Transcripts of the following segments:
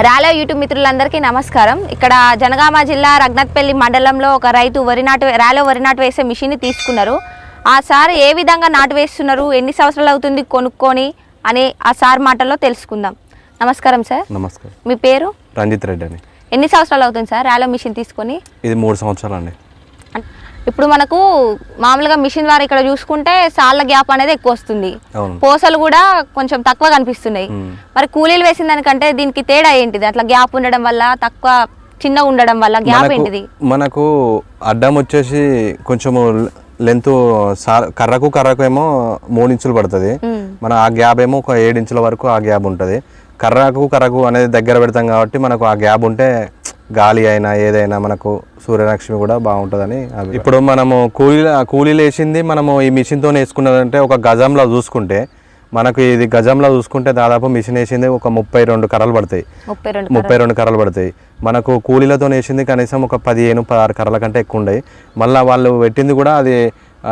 రాలో YouTube మిత్రులందరికీ నమస్కారం. ఇక్కడ జనగామ జిల్లా రగ్నత్పల్లి మండలంలో ఒక రైతు వరి నాటు రాలో వరి నాటు వేసే మిషన్ని తీసుకున్నారు. ఆ సార్ ఏ విధంగా నాటు వేస్తున్నారు? ఎన్ని సంవత్సరాలు అవుతుంది కొనుక్కొని? అని ఆ సార్ మాటల్లో తెలుసుకుందాం. నమస్కారం సార్. నమస్కారం. మీ పేరు? రంజిత్ రెడ్డి అని ఎన్ని సంవత్సరాలు అవుతుంది సార్ రాలో మిషన్ తీసుకొని? ఇది మూడు సంవత్సరాలు అండి. ఇప్పుడు మనకు మామూలుగా మిషన్ ద్వారా ఇక్కడ చూసుకుంటే సాళ్ళ గ్యాప్ అనేది ఎక్కువ వస్తుంది. పూసలు కూడా కొంచెం తక్కువ కనిపిస్తున్నాయి. మరి కూలీలు వేసిన దానికంటే దీనికి తేడా ఏంటిది? అట్లా గ్యాప్ ఉండడం వల్ల తక్కువ చిన్న ఉండడం వల్ల గ్యాప్ ఏంటిది? మనకు అడ్డం వచ్చేసి కొంచెము లెంత్ కర్రకు కర్రకు ఏమో మూడు ఇంచులు పడుతుంది. మన ఆ గ్యాప్ ఏమో ఒక ఏడు ఇంచుల వరకు ఆ గ్యాప్ ఉంటుంది. కర్రకు కర్రకు అనేది దగ్గర పెడతాం కాబట్టి మనకు ఆ గ్యాప్ ఉంటే గాలి అయినా ఏదైనా మనకు సూర్యరశ్మి కూడా బాగుంటుందని అవి ఇప్పుడు మనము కూలీ కూలీలు వేసింది మనము ఈ మిషన్తో వేసుకున్నదంటే ఒక గజంలో చూసుకుంటే మనకు ఇది గజంలో చూసుకుంటే దాదాపు మిషన్ వేసింది ఒక ముప్పై రెండు కర్రలు పడతాయి. ముప్పై రెండు ముప్పై రెండు కర్రలు పడతాయి. మనకు కూలీలతో వేసింది కనీసం ఒక పదిహేను పదహారు కర్రల కంటే ఎక్కువ ఉండయి మళ్ళీ వాళ్ళు పెట్టింది కూడా అది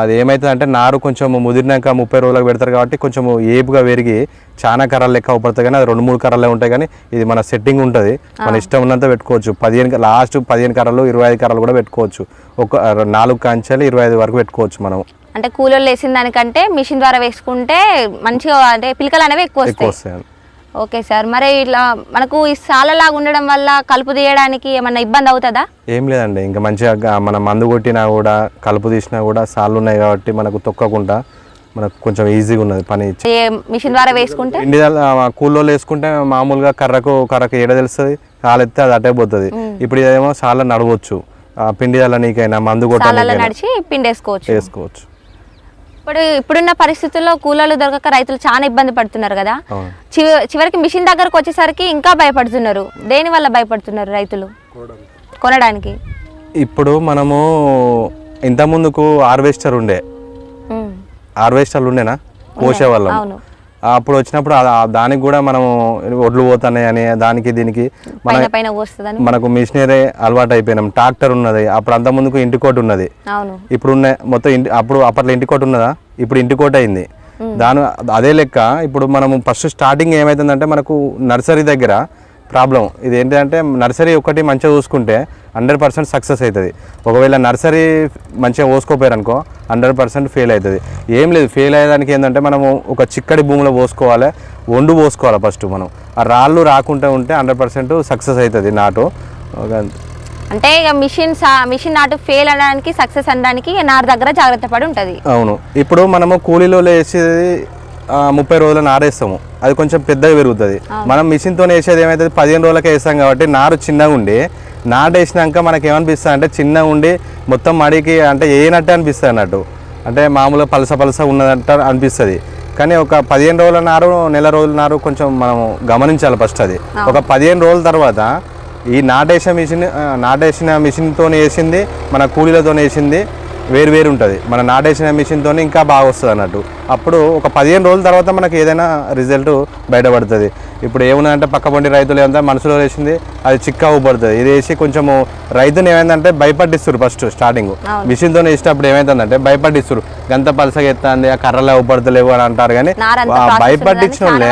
అది ఏమవుతుంది అంటే నారు కొంచెం ముదిరినాక ముప్పై రోజులకు పెడతారు కాబట్టి కొంచెం ఏపుగా పెరిగి చాలా కర్రలు లెక్క అవుపడతాయి కానీ అది రెండు మూడు కర్రలే ఉంటాయి కానీ ఇది మన సెట్టింగ్ ఉంటుంది. మన ఇష్టం ఉన్నంత పెట్టుకోవచ్చు. పదిహేను లాస్ట్ పదిహేను కర్రలు ఇరవై ఐదు కర్రలు కూడా పెట్టుకోవచ్చు. ఒక నాలుగు కంచెలు ఇరవై ఐదు వరకు పెట్టుకోవచ్చు మనం. అంటే కూలీలు వేసిన దానికంటే మిషన్ ద్వారా వేసుకుంటే మంచిగా అంటే పిలకలు అనేవి ఎక్కువ వస్తాయి. Okay sir. మరి ఇట్లా మనకు ఈ సాలలాగా ఉండడం వల్ల కలుపు తీయడానికి ఏమన్నా ఇబ్బంది అవుతుందా? ఏం లేదండి. ఇంకా మంచిగా మన మందు కొట్టినా కూడా కలుపు తీసినా కూడా సార్లు ఉన్నాయి కాబట్టి మనకు తొక్కకుండా మనకు కొంచెం ఈజీగా ఉన్నది పని. ఏ మిషన్ ద్వారా వేసుకుంటే? పిండి కూల్లో వేసుకుంటే మామూలుగా కర్రకు కర్రకు ఏడ తెలుస్తుంది? కాలెత్తే అది అటే పోతుంది. ఇప్పుడు ఇదేమో చాలా నడవచ్చు. పిండి నీకైనా మందు సాలలో కొట్టడానికైనా నడిచి పిండేసుకోవచ్చు వేసుకోవచ్చు. ఇప్పుడు ఇప్పుడున్న పరిస్థితుల్లో కూలీలు దొరకక రైతులు చాలా ఇబ్బంది పడుతున్నారు కదా. చివరికి మిషన్ దగ్గరకు వచ్చేసరికి ఇంకా భయపడుతున్నారు. దేని వల్ల భయపడుతున్నారు రైతులు? కొనడానికి. ఇప్పుడు మనము ఇంత ముందుకు హార్వెస్టర్ ఉండే. హార్వెస్టర్లు ఉండేనా? కోసేవాళ్ళం అవును. అప్పుడు వచ్చినప్పుడు దానికి కూడా మనము ఒడ్లు పోతున్నాయి అని దానికి దీనికి మన మనకు మిషనరీ అలవాటు అయిపోయినాం. ట్రాక్టర్ ఉన్నది. అప్పుడు అంత ముందుకు ఇంటికోటి ఉన్నది. ఇప్పుడు ఉన్న మొత్తం ఇంటి అప్పుడు అప్పట్లో ఇంటికోటి ఉన్నదా? ఇప్పుడు ఇంటికోటి అయింది. దాని అదే లెక్క ఇప్పుడు మనము ఫస్ట్ స్టార్టింగ్ ఏమవుతుందంటే మనకు నర్సరీ దగ్గర ప్రాబ్లం ఇది ఏంటంటే నర్సరీ ఒకటి మంచిగా చూసుకుంటే హండ్రెడ్ పర్సెంట్ సక్సెస్ అవుతుంది. ఒకవేళ నర్సరీ మంచిగా పోసుకోపోయారు అనుకో హండ్రెడ్ పర్సెంట్ ఫెయిల్ అవుతుంది. ఏం లేదు ఫెయిల్ అయ్యేదానికి ఏంటంటే మనము ఒక చిక్కడి భూమిలో పోసుకోవాలి వండు పోసుకోవాలి ఫస్ట్ మనం. ఆ రాళ్ళు రాకుండా ఉంటే హండ్రెడ్ పర్సెంట్ సక్సెస్ అవుతుంది నాటు. అంటే ఇక మిషన్ మిషన్ నాటు ఫెయిల్ అనడానికి సక్సెస్ అనడానికి నారు దగ్గర జాగ్రత్త పడి ఉంటుంది. అవును. ఇప్పుడు మనము కూలీలో వేసేది ముప్పై రోజులు నారేస్తాము. అది కొంచెం పెద్దగా పెరుగుతుంది. మనం మిషన్తో వేసేది ఏమవుతుంది పదిహేను రోజులకే వేస్తాం కాబట్టి నారు చిన్నగా ఉండి నాటేసినాక మనకి ఏమనిపిస్తుంది అంటే చిన్నగా ఉండి మొత్తం మడికి అంటే ఏనట్టే అనిపిస్తుంది అన్నట్టు. అంటే మామూలుగా పలస పలస ఉన్నదంట అనిపిస్తుంది. కానీ ఒక పదిహేను రోజుల నారు నెల రోజుల నారు కొంచెం మనం గమనించాలి ఫస్ట్ అది. ఒక పదిహేను రోజుల తర్వాత ఈ నాటేసిన మిషన్ నాటేసిన మిషన్తో వేసింది మన కూలీలతో వేసింది వేరు వేరు ఉంటుంది. మన నాటేసిన మిషన్తో ఇంకా బాగా వస్తుంది అన్నట్టు. అప్పుడు ఒక పదిహేను రోజుల తర్వాత మనకి ఏదైనా రిజల్ట్ బయటపడుతుంది. ఇప్పుడు ఏమున్నదంటే పక్కపండి రైతులు ఏమంటే మనసులో వేసింది అది చిక్క పడుతుంది. ఇది వేసి కొంచెము రైతుని ఏమైందంటే భయపట్టిస్తారు ఫస్ట్ స్టార్టింగ్ మిషన్తో వేసినప్పుడు ఏమైతుందంటే భయపట్టిస్తారు గంత పలసగా ఎత్తాంది ఆ కర్రలు ఊపడతలేవు అని అంటారు కానీ చాలా వాళ్ళే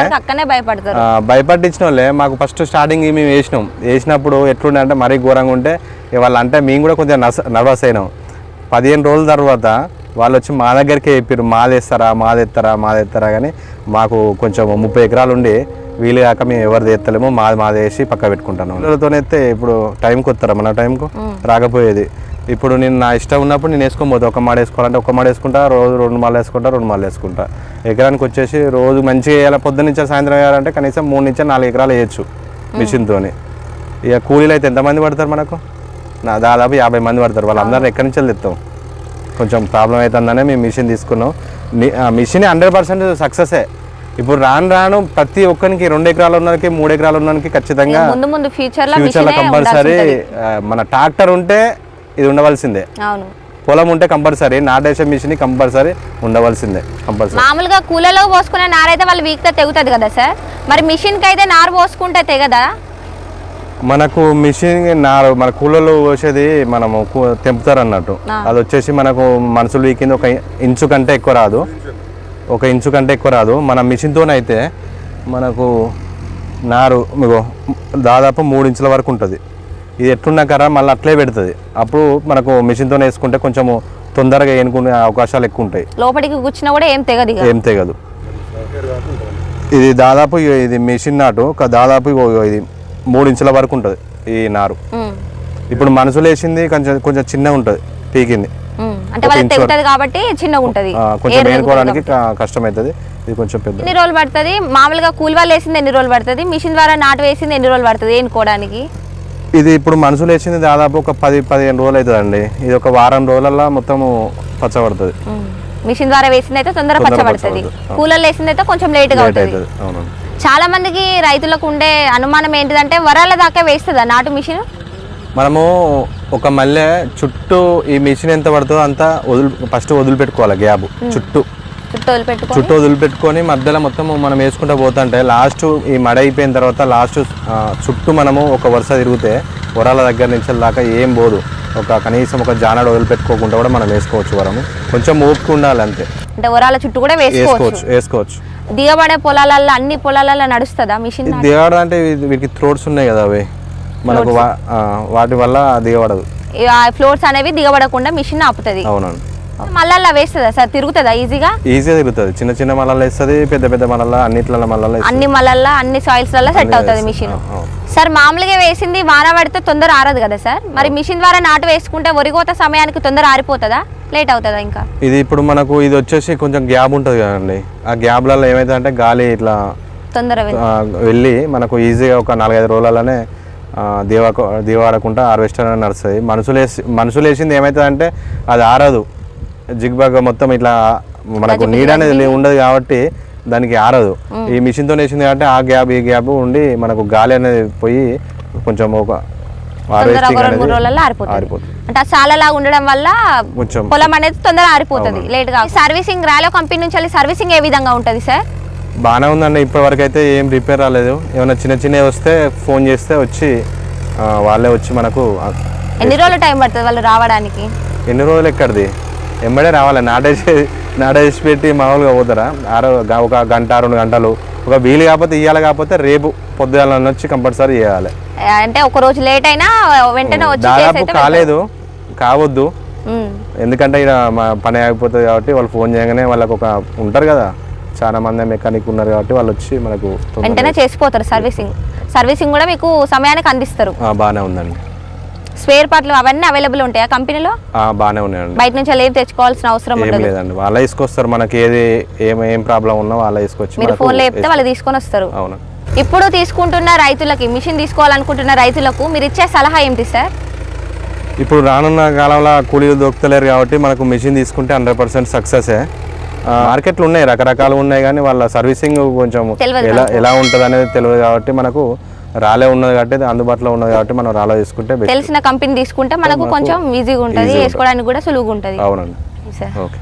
భయపట్టించిన వాళ్ళే మాకు ఫస్ట్ స్టార్టింగ్ మేము వేసినాం. వేసినప్పుడు ఎట్లుండే అంటే మరీ ఘోరంగా ఉంటే వాళ్ళు అంటే మేము కూడా కొంచెం నర్వస్ అయినాం. పదిహేను రోజుల తర్వాత వాళ్ళు వచ్చి మా దగ్గరికి చెప్పారు మాదేస్తారా మాదెత్తారా మాదెత్తారా కానీ మాకు కొంచెం ముప్పై ఎకరాలు ఉండి వీలు కాక మేము ఎవరిది ఎత్తలేమో మాది మాది వేసి పక్క పెట్టుకుంటాను. పిల్లలతో ఎత్తే ఇప్పుడు టైంకి వస్తారా మన టైంకు. రాకపోయేది. ఇప్పుడు నేను నా ఇష్టం ఉన్నప్పుడు నేను వేసుకొని పోతా. ఒక మాడ వేసుకోవాలంటే ఒక మాడ వేసుకుంటా రోజు రెండు మాలు వేసుకుంటా రెండు మాలు వేసుకుంటా. ఎకరానికి వచ్చేసి రోజు మంచిగా వేయాలి. పొద్దున్న నుంచి సాయంత్రం వేయాలంటే కనీసం మూడు నుంచి నాలుగు ఎకరాలు వేయచ్చు మిషన్తోని. ఇక కూలీలు అయితే ఎంతమంది పడతారు మనకు? నా దాదాపు యాభై మంది పడతారు. వాళ్ళందరిని ఎక్కడి నుంచి తెస్తాం? కొంచెం ప్రాబ్లం అవుతుందనే మేము మిషన్ తీసుకున్నాం. మిషన్ హండ్రెడ్ పర్సెంట్ సక్సెసే. ఇప్పుడు రాను రాను ప్రతి ఒక్కరికి రెండు ఎకరాలు ఉన్నకి మూడు ఎకరాలు ఉన్నకి ఖచ్చితంగా ముందు ముందు ఫ్యూచర్లో ఫ్యూచర్లో కంపల్సరీ మన ట్రాక్టర్ ఉంటే ఇది ఉండవలసిందే. అవును. పొలం ఉంటే కంపల్సరీ నాటేసే మిషన్ కంపల్సరీ ఉండవలసిందే కంపల్సరీ మామూలుగా కూలలో పోసుకునే నారైతే వాళ్ళు వీక్తో తెగుతుంది కదా సార్? మరి మిషన్కి అయితే నారు పోసుకుంటే తెగదా? మనకు మిషన్ నారు మన కూలలో పోసేది మనము తెంపుతారు అన్నట్టు అది వచ్చేసి మనకు మనుషులు వీకింది ఒక ఇంచు కంటే ఎక్కువ రాదు. ఒక ఇంచు కంటే ఎక్కువ రాదు. మన మిషన్తోనైతే మనకు నారు దాదాపు మూడు ఇంచుల వరకు ఉంటుంది. ఇది ఎట్లున్నా కర్ర మళ్ళీ అట్లే పెడుతుంది. అప్పుడు మనకు మిషన్తో వేసుకుంటే కొంచెము తొందరగా ఏనుకునే అవకాశాలు ఎక్కువ ఉంటాయి. లోపలికి కూర్చున్నా కూడా ఏం తెగదు ఏం తెగదు. ఇది దాదాపు ఇది మిషన్ నాటు. ఒక దాదాపు ఇది మూడు ఇంచుల వరకు ఉంటుంది ఈ నారు. ఇప్పుడు మనుషులు వేసింది కొంచెం కొంచెం చిన్నగా ఉంటుంది పీకింది. అంటే వాళ్ళకి తెగుతుంది కాబట్టి చిన్నగా ఉంటది. కొంచెం వేనుకోవడానికి కష్టమవుతుంది ఇది కొంచెం పెద్ద. ఎన్ని రోజులు పడుతుంది? మామూలుగా వేసింది ఎన్ని రోజులు పడుతుంది? మిషన్ ద్వారా నాటు వేసింది ఎన్ని రోజులు పడుతుంది? ఇది ఇప్పుడు మనుషులు వేసింది దాదాపు ఒక పది పదిహేను రోజులు అవుతుందండి ఇది ఒక వారం రోజులల్లో మొత్తము పచ్చబడుతుంది. మిషన్ ద్వారా వేసింది అయితే తొందర తొందర పచ్చబడుతుంది. కూలర్లు వేసింది అయితే కొంచెం లేట్గా లేట్ అవుతుంది. అవుతుంది. అవునండి చాలా మందికి రైతులకు ఉండే అనుమానం ఏంటిదంటే వరాల దాకా వేస్తుందా నాటు మిషన్? మనము ఒక మల్లె చుట్టూ ఈ మిషన్ ఎంత పడుతుందో అంత వదులు ఫస్ట్ వదిలిపెట్టుకోవాలి గ్యాప్ చుట్టూ. చుట్టూ వదిలిపెట్టుకొని? చుట్టూ వదిలిపెట్టుకొని మధ్యలో మొత్తం మనం వేసుకుంటూ పోతుంటే లాస్ట్ ఈ మడ అయిపోయిన తర్వాత లాస్ట్ చుట్టూ మనము ఒక వరుస తిరిగితే వరాల దగ్గర నుంచి దాకా ఏం పోదు. ఒక కనీసం ఒక జానాడు వదిలిపెట్టుకోకుండా కూడా మనం వేసుకోవచ్చు వరము. కొంచెం ఓపిక ఉండాలి అంతే అంటే వరాల చుట్టూ కూడా వేసుకోవచ్చు వేసుకోవచ్చు. దిగబడే పొలాలల్లో అన్ని పొలాలలో నడుస్తుందా మిషన్ దిగడం అంటే వీటికి థ్రోట్స్ ఉన్నాయి కదా అవి. మనకు వాటి వల్ల దిగబడదు. ఫ్లోర్స్ అనేవి దిగబడకుండా మిషన్ ఆపుతుంది. అవునండి మళ్ళా వేస్తుందా సార్? తిరుగుతుందా ఈజీగా? ఈజీగా తిరుగుతుంది. చిన్న చిన్న మళ్ళీ వేస్తుంది పెద్ద పెద్ద మళ్ళీ అన్నిట్లలో మళ్ళీ అన్ని మళ్ళల్లో అన్ని సాయిల్స్ సెట్ అవుతుంది మిషన్. సార్ మామూలుగా వేసింది వాన పడితే తొందర ఆరదు కదా సార్? మరి మిషన్ ద్వారా నాటు వేసుకుంటే వరికోత సమయానికి తొందర ఆరిపోతుందా? లేట్ అవుతుందా ఇంకా? ఇది ఇప్పుడు మనకు ఇది వచ్చేసి కొంచెం గ్యాప్ ఉంటుంది కదండి. ఆ గ్యాప్లలో ఏమైతే అంటే గాలి ఇట్లా తొందర వెళ్ళి మనకు ఈజీగా ఒక నాలుగైదు రోజులలోనే దీవాక దీవాడకుండా హార్వెస్టర్ అనేది నడుస్తుంది. మనుషులు వేసి మనుషులు వేసింది ఏమవుతుంది అంటే అది ఆరదు. జిగ్బాగ్ మొత్తం ఇట్లా మనకు నీడ అనేది లే- ఉండదు కాబట్టి దానికి ఆరదు. ఈ మిషన్తో వేసింది కాబట్టి ఆ గ్యాప్ ఈ గ్యాప్ ఉండి మనకు గాలి అనేది పోయి కొంచెం ఒక తొందర హార్వెస్టింగ్ ఒక రెండు మూడు రోజులలో ఆరిపోతుంది. అంటే ఆ సాలలాగా ఉండడం వల్ల పొలం అనేది తొందర ఆరిపోతుంది లేట్గా. సర్వీసింగ్ రాలో కంపెనీ నుంచి వెళ్ళి సర్వీసింగ్ ఏ విధంగా ఉంటుంది సార్ బాగానే ఉందండి. ఇప్పటివరకు అయితే ఏం రిపేర్ రాలేదు. ఏమైనా చిన్న చిన్నవి వస్తే ఫోన్ చేస్తే వచ్చి వాళ్ళే వచ్చి మనకు ఎన్ని రోజులు టైం పడుతుంది వాళ్ళు రావడానికి? ఎన్ని రోజులు ఎక్కడిది? ఎంబడే రావాలి. నాటేసి నాటేసి పెట్టి మామూలుగా పోతారా? ఆరో ఒక గంట రెండు గంటలు. ఒక వీలు కాకపోతే ఇవ్వాలి కాకపోతే రేపు పొద్దుగాల వచ్చి కంపల్సరీ చేయాలి. అంటే ఒక రోజు లేట్ అయినా వెంటనే దాదాపు కాలేదు కావద్దు. ఎందుకంటే ఇక్కడ మా పని ఆగిపోతుంది కాబట్టి వాళ్ళు ఫోన్ చేయగానే వాళ్ళకు ఒక ఉంటారు కదా చాలా మంది మెకానిక్ ఉన్నారు కాబట్టి వాళ్ళు వచ్చి మనకు వెంటనే చేసిపోతారు సర్వీసింగ్ సర్వీసింగ్ కూడా మీకు సమయానికి అందిస్తారు. బాగానే ఉందండి. స్పేర్ పార్ట్లు అవన్నీ అవైలబుల్ ఉంటాయా కంపెనీలో? బాగానే ఉన్నాయండి. బయట నుంచి ఏం తెచ్చుకోవాల్సిన అవసరం ఏం లేదండి. వాళ్ళే తీసుకొస్తారు మనకి ఏది ఏం ఏం ప్రాబ్లం ఉన్నా వాళ్ళే తీసుకొచ్చి మీరు ఫోన్లో చెప్తే వాళ్ళు తీసుకొని వస్తారు. అవును. ఇప్పుడు తీసుకుంటున్న రైతులకి మిషన్ తీసుకోవాలనుకుంటున్న రైతులకు మీరు ఇచ్చే సలహా ఏంటి సార్? ఇప్పుడు రానున్న కాలంలో కూలీలు దొరుకుతలేరు కాబట్టి మనకు మిషన్ తీసుకుంటే హండ్రెడ్ పర్సెంట్ సక్సెసే. మార్కెట్లు ఉన్నాయి రకరకాలు ఉన్నాయి కానీ వాళ్ళ సర్వీసింగ్ కొంచెం ఎలా ఎలా ఉంటుంది అనేది తెలియదు కాబట్టి మనకు రాలే ఉన్నది కాబట్టి అందుబాటులో ఉన్నది కాబట్టి మనం రాలో తీసుకుంటే తెలిసిన కంపెనీ తీసుకుంటే మనకు కొంచెం ఈజీగా ఉంటుంది. వేసుకోవడానికి కూడా సులువుగా ఉంటుంది. అవునండి. సార్. ఓకే.